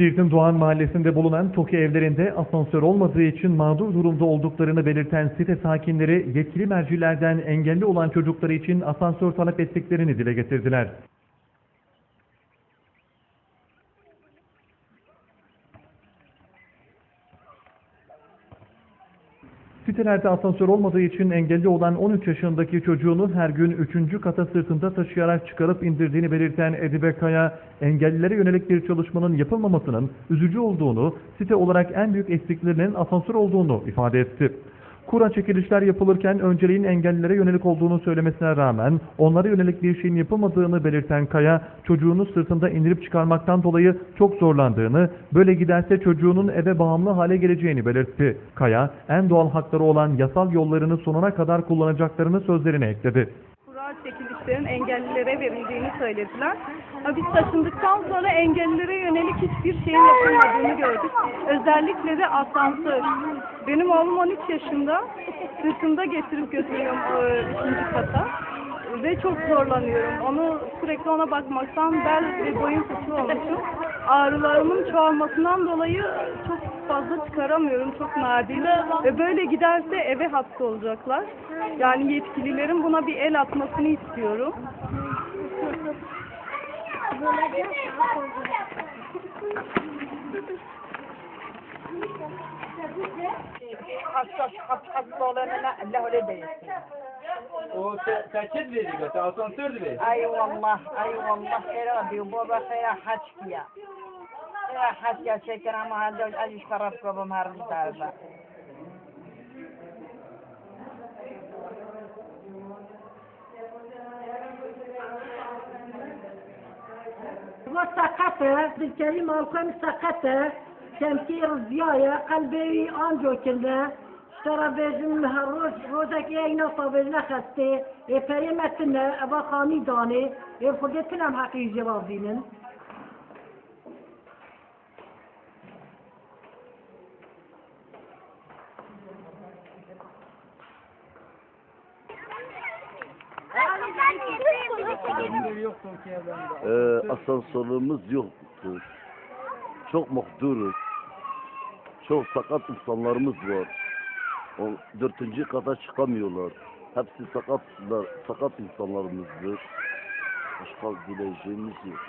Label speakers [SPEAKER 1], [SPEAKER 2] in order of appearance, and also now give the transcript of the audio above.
[SPEAKER 1] Siirt'in Doğan Mahallesi'nde bulunan TOKİ evlerinde asansör olmadığı için mağdur durumda olduklarını belirten site sakinleri yetkili mercilerden engelli olan çocukları için asansör talep ettiklerini dile getirdiler. Sitelerde asansör olmadığı için engelli olan 13 yaşındaki çocuğunu her gün 3. kata sırtında taşıyarak çıkarıp indirdiğini belirten Edibe Kaya, engellilere yönelik bir çalışmanın yapılmamasının üzücü olduğunu, site olarak en büyük eksiklerinin asansör olduğunu ifade etti. Kura çekilişler yapılırken önceliğin engellilere yönelik olduğunu söylemesine rağmen onlara yönelik bir şeyin yapılmadığını belirten Kaya, çocuğunu sırtında indirip çıkarmaktan dolayı çok zorlandığını, böyle giderse çocuğunun eve bağımlı hale geleceğini belirtti. Kaya, en doğal hakları olan yasal yollarını sonuna kadar kullanacaklarını sözlerine ekledi.
[SPEAKER 2] Kura çekilişlerin engellilere verildiğini söylediler. Ama biz taşındıktan sonra engellilere yönelik hiçbir şeyin yapılmadığını gördük. Özellikle de asansör. Benim oğlum 13 yaşında. Sırtımda getirip götürüyorum e, ikinci kata. Ve çok zorlanıyorum. Onu sürekli ona bakmaktan bel ve boyun fıtığı olmuşum. Ağrılarımın çoğalmasından dolayı çok fazla çıkaramıyorum. Çok nadir. Ve böyle giderse eve hapse olacaklar. Yani yetkililerin buna bir el atmasını istiyorum.
[SPEAKER 3] hasta hasta olanına Allah öyle değilsin.
[SPEAKER 4] O teçhid veriyor, asansör veriyor.
[SPEAKER 3] Ay vallah, ay vallah era diyor baba saya haç. Ya حتی از شکر هم محل داشت از ایش خراب که
[SPEAKER 5] با مرد سرده ما سقطه دلکه این مالکم سقطه کمکی رزیای قلبی آنجو کنده سر بیشم هر روز روزه که اینا طابل نخسته ای پریمتنه او خانی دانه ای خودتنم حقی جواب دینن
[SPEAKER 6] Ee, asansörümüz yoktur. Çok mağduruz. Çok sakat insanlarımız var. O dördüncü kata çıkamıyorlar. Hepsi sakatlar, sakat insanlarımızdır. Başka bileceğimiz yok.